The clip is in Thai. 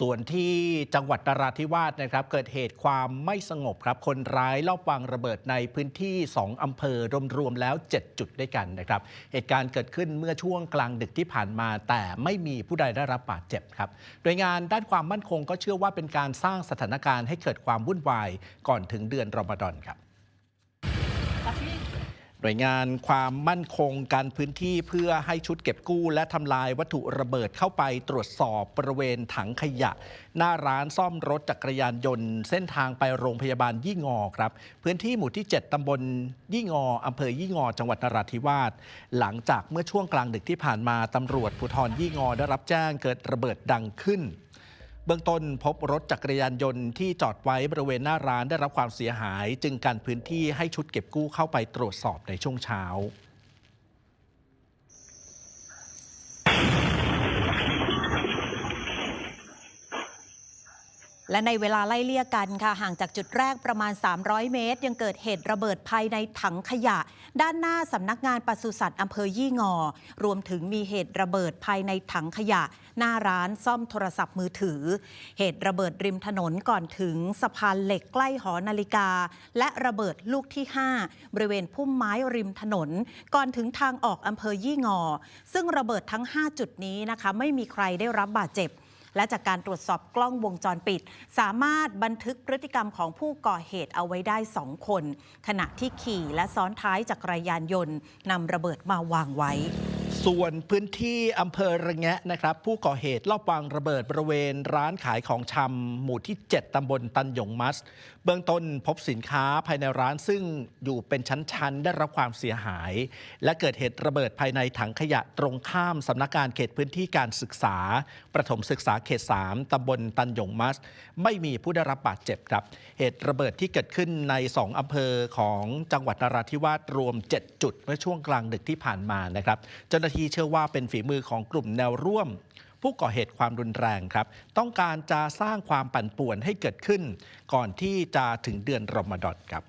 ส่วนที่จังหวัดนราธิวาสนะครับ เกิดเหตุความไม่สงบครับ คนร้ายลอบวางระเบิดในพื้นที่ 2 อำเภอรวมๆแล้ว 7 จุดด้วยกันนะครับ เหตุการณ์เกิดขึ้นเมื่อช่วงกลางดึกที่ผ่านมา แต่ไม่มีผู้ใดได้รับบาดเจ็บครับโดยงานด้านความมั่นคงก็เชื่อว่าเป็นการสร้างสถานการณ์ให้เกิดความวุ่นวายก่อนถึงเดือนรอมฎอนครับ หน่วยงานความมั่นคงการพื้นที่เพื่อให้ชุดเก็บกู้ และทำลายวัตถุระเบิดเข้าไปตรวจสอบบริเวณถังขยะ หน้าร้านซ่อมรถจักรยานยนต์ เส้นทางไปโรงพยาบาลยี่งอครับ พื้นที่หมู่ที่ 7ตำบลยี่งออำเภอยี่งอ จังหวัดนราธิวาสหลังจากเมื่อช่วงกลางดึกที่ผ่านมาตำรวจภูธรยี่งอได้รับแจ้งเกิดระเบิดดังขึ้น เบื้องต้นพบรถจักรยานยนต์ที่จอดไว้บริเวณหน้าร้านได้รับความเสียหาย จึงการพื้นที่ให้ชุดเก็บกู้เข้าไปตรวจสอบในช่วงเช้า และในเวลาไล่เลี่ยกันค่ะ ห่างจากจุดแรกประมาณ 300 เมตร ยังเกิดเหตุระเบิดภายในถังขยะ ด้านหน้าสำนักงานปศุสัตว์อำเภอยี่งอ รวมถึงมีเหตุระเบิดภายในถังขยะ หน้าร้านซ่อมโทรศัพท์มือถือ เหตุระเบิดริมถนนก่อนถึงสะพานเหล็กใกล้หอนาฬิกา และระเบิดลูกที่ 5 บริเวณพุ่มไม้ริมถนน ก่อนถึงทางออกอำเภอยี่งอ ซึ่งระเบิดทั้ง 5 จุดนี้นะคะ ไม่มีใครได้รับบาดเจ็บ และจากการตรวจสอบกล้องวงจรปิด สามารถบันทึกพฤติกรรมของผู้ก่อเหตุเอาไว้ได้สองคน ขณะที่ขี่และซ้อนท้ายจักรยานยนต์นำระเบิดมาวางไว้ ส่วนพื้นที่อำเภอระแงะนะครับ ผู้ก่อเหตุลอบวางระเบิดบริเวณร้านขายของชำหมู่ที่ 7 ตำบลตันหยงมัส เบื้องต้นพบสินค้าภายในร้านซึ่งอยู่เป็นชั้น ๆ ได้รับความเสียหาย และเกิดเหตุระเบิดภายในถังขยะตรงข้ามสำนักงานเขตพื้นที่การศึกษา ประถมศึกษาเขต 3 ตำบลตันหยงมัส ไม่มีผู้ได้รับบาดเจ็บครับ เหตุระเบิดที่เกิดขึ้นใน 2อำเภอของจังหวัดนราธิวาสรวม 7 จุดเมื่อช่วงกลางดึกที่ผ่านมานะครับเจ้าหน้าที่เชื่อว่าเป็นฝีมือของกลุ่มแนวร่วม ผู้ก่อเหตุความรุนแรงครับ ต้องการจะสร้างความปั่นป่วนให้เกิดขึ้น ก่อนที่จะถึงเดือนรอมฎอนครับ